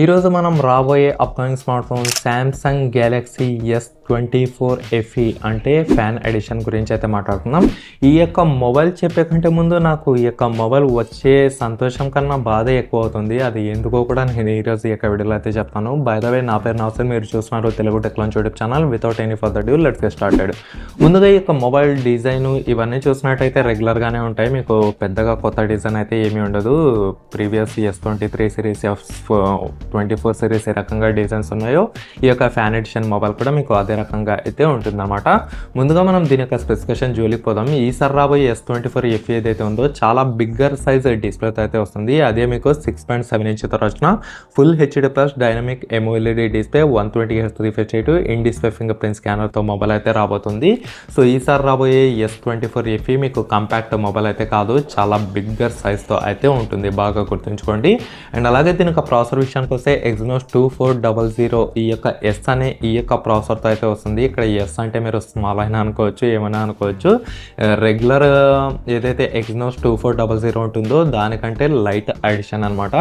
ఈరోజు మనం రాబోయే upcoming smart phone Samsung Galaxy S twenty four FE అంటే ఫ్యాన్ ఎడిషన్ గురించి అయితే మాట్లాడుతున్నాం ఈ యొక్క మొబైల్ చెప్పే కంటే ముందు నాకు ఈ యొక్క మొబైల్ వచ్చే సంతోషం కన్నా బాధ ఎక్కువ అవుతుంది అది ఎందుకో కూడా నేను ఈరోజు ఈ యొక్క వీడియోలో అయితే చెప్తాను. బై ద వే నా పేరు నవసర్ మీరు చూస్తున్నారు Telugu టెక్లాన్స్ YouTube channel without any further due let's get started ముందుగా ఈ యొక్క మొబైల్ డిజైన్ ఇవన్నీ చూసినట్టయితే రెగ్యులర్గానే ఉంటాయి. మీకు పెద్దగా కొత్త డిజైన్ అయితే ఏమీ ఉండదు. Previous S twenty three series F twenty four series ఏ రకంగా డిజైన్స్ ఉన్నాయో ఈ యొక్క ఫ్యాన్ ఎడిషన్ మొబైల్ కూడా మీకు అదే రకంగా అయితే ఉంటుందన్నమాట. ముందుగా మనం దీని యొక్క స్పెసిఫికేషన్ జోలికి పోదాం. ఈసారి రాబోయే ఎస్ ట్వంటీ ఫోర్ ఎఫ్ ఏదైతే ఉందో చాలా బిగ్గర్ సైజ్ డిస్ప్లేతో అయితే వస్తుంది. అదే మీకు సిక్స్ పాయింట్ సెవెన్ ఇంచ్తో వచ్చిన full HD plus dynamic AMOLED display one twenty H three fifty two in display fingerprint స్కానర్తో mobile అయితే రాబోతుంది. సో ఈసారి రాబోయే ఎస్ ట్వంటీ ఫోర్ ఎఫ్ఈ మీకు కంపాక్ట్ మొబైల్ అయితే కాదు చాలా బిగ్గర్ సైజ్తో అయితే ఉంటుంది. బాగా గుర్తుంచుకోండి. అండ్ అలాగే దీని యొక్క ప్రాసెసర్ విషయానికి చూస్తే Exynos two four double zero e యొక్క ఎస్ అనే ఈ యొక్క ప్రాసెసర్తో అయితే వస్తుంది. ఇక్కడ ఎస్ అంటే మీరు స్మాల్ అయినా అనుకోవచ్చు ఏమైనా అనుకోవచ్చు. రెగ్యులర్ ఏదైతే Exynos two four double zero ఉంటుందో దానికంటే లైట్ అడిషన్ అనమాట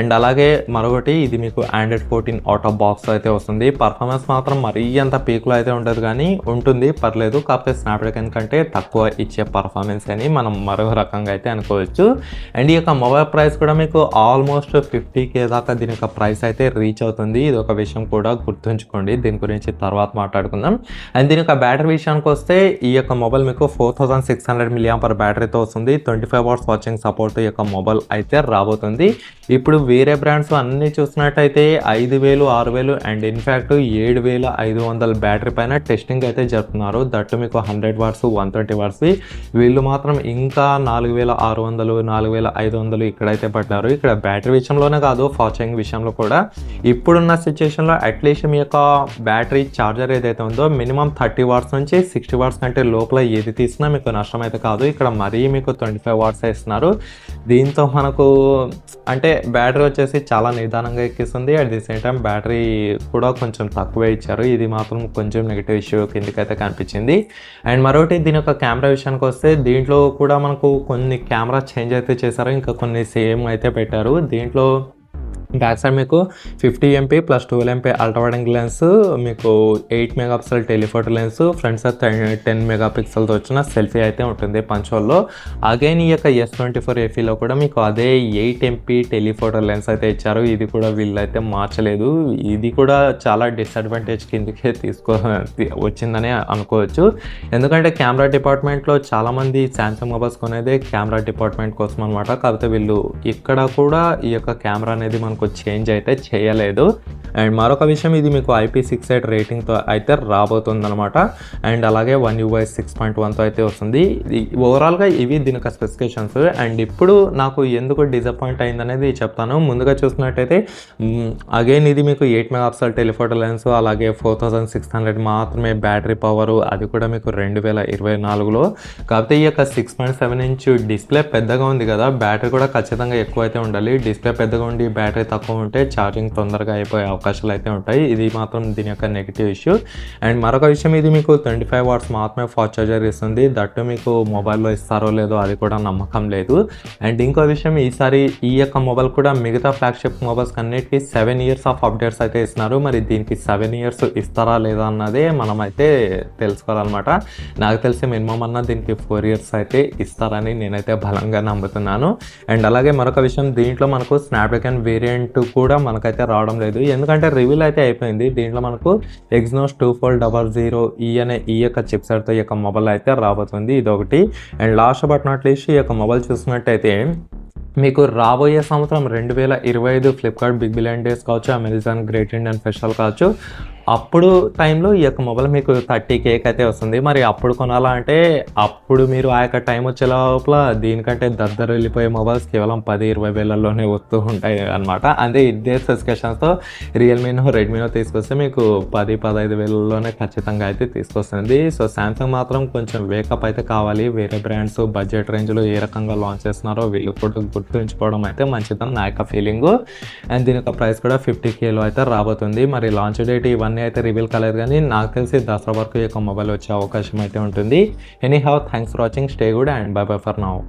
అండ్ అలాగే మరొకటి ఇది మీకు Android fourteen out of box అయితే వస్తుంది. పర్ఫార్మెన్స్ మాత్రం మరీ అంత పీక్లో అయితే ఉండదు కానీ ఉంటుంది పర్లేదు. కాకపోతే స్నాప్డ్రాగన్ కంటే తక్కువ ఇచ్చే పర్ఫార్మెన్స్ అని మనం మరో రకంగా అయితే అనుకోవచ్చు. అండ్ ఈ యొక్క మొబైల్ ప్రైస్ కూడా మీకు ఆల్మోస్ట్ ఫిఫ్టీ కే దాకా దీని యొక్క ప్రైస్ అయితే రీచ్ అవుతుంది. ఇది ఒక విషయం కూడా గుర్తుంచుకోండి. దీని గురించి తర్వాత మాట్లాడుకుందాం. అండ్ దీని యొక్క బ్యాటరీ విషయానికి వస్తే ఈ యొక్క మొబైల్ మీకు four thousand six hundred milliamp per బ్యాటరీతో వస్తుంది. Twenty five hours watching support ఈ యొక్క మొబైల్ అయితే రాబోతుంది. ఇప్పుడు వేరే బ్రాండ్స్ అన్నీ చూసినట్టయితే ఐదు వేలు ఆరు వేలు అండ్ ఇన్ఫ్యాక్ట్ ఏడు వేల ఐదు వందల బ్యాటరీ పైన టెస్టింగ్ అయితే జరుపుతున్నారు. దట్టు మీకు hundred watts one twenty watts. వీళ్ళు మాత్రం ఇంకా నాలుగు వేల ఆరు వందలు నాలుగు వేల ఐదు వందలు ఇక్కడైతే పడ్డారు ఇక్కడ బ్యాటరీ విషయంలోనే కాదు ఫాచింగ్ విషయంలో కూడా ఇప్పుడున్న సిచ్యుయేషన్లో అట్లీస్ట్ మీ యొక్క బ్యాటరీ ఛార్జర్ ఏదైతే ఉందో మినిమం థర్టీ వాట్స్ నుంచి సిక్స్టీ వాట్స్ కంటే లోపల ఏది తీసినా మీకు నష్టం అయితే కాదు. ఇక్కడ మరీ మీకు ట్వంటీ ఫైవ్ వాట్స్ ఇస్తున్నారు. దీంతో మనకు అంటే బ్యాటరీ వచ్చేసి చాలా నిదానంగా ఎక్కిస్తుంది. At the same time battery కూడా కొంచెం తక్కువే ఇచ్చారు. ఇది మాత్రం కొంచెం నెగిటివ్ ఇష్యూ కిందకైతే కనిపించింది. అండ్ మరొకటి దీని యొక్క కెమెరా విషయానికి వస్తే దీంట్లో కూడా మనకు కొన్ని కెమెరా చేంజ్ అయితే చేశారు. ఇంకా కొన్ని సేమ్ అయితే పెట్టారు. దీంట్లో బ్యాక్ సైడ్ మీకు fifty MP plus twelve MP ultrawide lens మీకు eight mega pixel telephoto lens front side ten mega పిక్సెల్తో వచ్చిన సెల్ఫీ అయితే ఉంటుంది పంచోల్లో. అగైన్ ఈ యొక్క ఎస్ ట్వంటీ ఫోర్ ఏఫీలో కూడా మీకు అదే ఎయిట్ ఎంపీ టెలిఫోటో లెన్స్ అయితే ఇచ్చారు. ఇది కూడా వీళ్ళైతే మార్చలేదు. ఇది కూడా చాలా డిసడ్వాంటేజ్ కిందకే తీసుకో వచ్చిందని అనుకోవచ్చు. ఎందుకంటే కెమెరా డిపార్ట్మెంట్లో చాలామంది శాంసంగ్ మొబైల్స్ కొనేదే కెమెరా డిపార్ట్మెంట్ కోసం అనమాట కాకపోతే వీళ్ళు ఇక్కడ కూడా ఈ యొక్క కెమెరా అనేది మనకు చేంజ్ అయితే చేయలేదు. అండ్ మరొక విషయం ఇది మీకు ఐపీ సిక్స్ ఎయిట్ రేటింగ్తో అయితే రాబోతుంది అనమాట అండ్ అలాగే వన్ యూఐ సిక్స్ పాయింట్ వన్తో అయితే వస్తుంది. ఓవరాల్గా ఇవి దీని యొక్క స్పెసిఫికేషన్స్. అండ్ ఇప్పుడు నాకు ఎందుకు డిసప్పాయింట్ అయిందనేది చెప్తాను. ముందుగా చూసినట్టయితే అగైన్ ఇది మీకు ఎయిట్ మెగాప్సల్ టెలిఫోటో లెన్స్ అలాగే ఫోర్ థౌసండ్ సిక్స్ హండ్రెడ్ మాత్రమే బ్యాటరీ పవర్ అది కూడా మీకు రెండు వేల ఇరవై నాలుగులో. కాకపోతే ఈ యొక్క six point seven inch display పెద్దగా ఉంది కదా బ్యాటరీ కూడా ఖచ్చితంగా ఎక్కువ అయితే ఉండాలి. డిస్ప్లే పెద్దగా ఉండి బ్యాటరీ తక్కువ ఉంటే ఛార్జింగ్ తొందరగా అయిపోయే అవకాశాలు అయితే ఉంటాయి. ఇది మాత్రం దీని యొక్క నెగిటివ్ ఇష్యూ అండ్ మరొక విషయం ఇది మీకు ట్వంటీ ఫైవ్ వాట్స్ మాత్రమే ఫాస్ట్ ఛార్జర్ ఇస్తుంది. దట్టు మీకు మొబైల్లో ఇస్తారో లేదో అది కూడా నమ్మకం లేదు. అండ్ ఇంకో విషయం ఈసారి ఈ యొక్క మొబైల్ కూడా మిగతా ఫ్లాగ్షిప్ మొబైల్స్ అన్నిటికీ సెవెన్ ఇయర్స్ ఆఫ్ అప్డేట్స్ అయితే ఇస్తున్నారు. మరి దీనికి సెవెన్ ఇయర్స్ ఇస్తారా లేదా అన్నదే మనం అయితే తెలుసుకోవాలన్నమాట. నాకు తెలిసి మినిమం అన్న దీనికి ఫోర్ ఇయర్స్ అయితే ఇస్తారని నేనైతే బలంగా నమ్ముతున్నాను. అండ్ అలాగే మరొక విషయం దీంట్లో మనకు స్నాప్డ్రాగన్ వేరియంట్ కూడా మనకైతే రావడం లేదు. ఎందుకంటే రివీల్ అయితే అయిపోయింది. దీంట్లో మనకు Exynos two four double zero e అనే e ఈ యొక్క చిప్సెట్తో ఈ యొక్క మొబైల్ అయితే రాబోతుంది. ఇది ఒకటి and last but not least ఈ యొక్క మొబైల్ చూసినట్టయితే మీకు రాబోయే సంవత్సరం రెండు వేల ఇరవై ఐదు ఫ్లిప్కార్ట్ బిగ్ బిలియన్ డేస్ కావచ్చు అమెజాన్ గ్రేట్ ఇండియన్ ఫెస్టివల్ కావచ్చు అప్పుడు టైంలో ఈ యొక్క మొబైల్ మీకు థర్టీ కేక్ అయితే వస్తుంది. మరి అప్పుడు కొనాలా అంటే అప్పుడు మీరు ఆ యొక్క టైం వచ్చే లోపల దీనికంటే దద్దరు వెళ్ళిపోయే మొబైల్స్ కేవలం పది ఇరవై వేలల్లోనే వస్తూ ఉంటాయి అనమాట అంటే ఇదే స్పెసిఫికేషన్స్తో రియల్మీనో రెడ్మీనో తీసుకొస్తే మీకు పది పదహైదు వేలలోనే ఖచ్చితంగా అయితే తీసుకొస్తుంది. సో శాంసంగ్ మాత్రం కొంచెం వేకప్ అయితే కావాలి. వేరే బ్రాండ్స్ బడ్జెట్ రేంజ్లో ఏ రకంగా లాంచ్ చేస్తున్నారో వీళ్ళు కూడా గుర్తుంచుకోవడం అయితే మంచిదని నా యొక్క ఫీలింగ్ అండ్ దీని యొక్క ప్రైస్ కూడా ఫిఫ్టీ కేలో అయితే రాబోతుంది. మరి లాంచ్ డేట్ ఇవన్నీ అయితే రివీల్ కాలేదు కానీ నాకు తెలిసి దసరా వరకు ఈ యొక్క మొబైల్ వచ్చే అవకాశం అయితే ఉంటుంది. Anyhow thanks for watching stay good and bye bye for now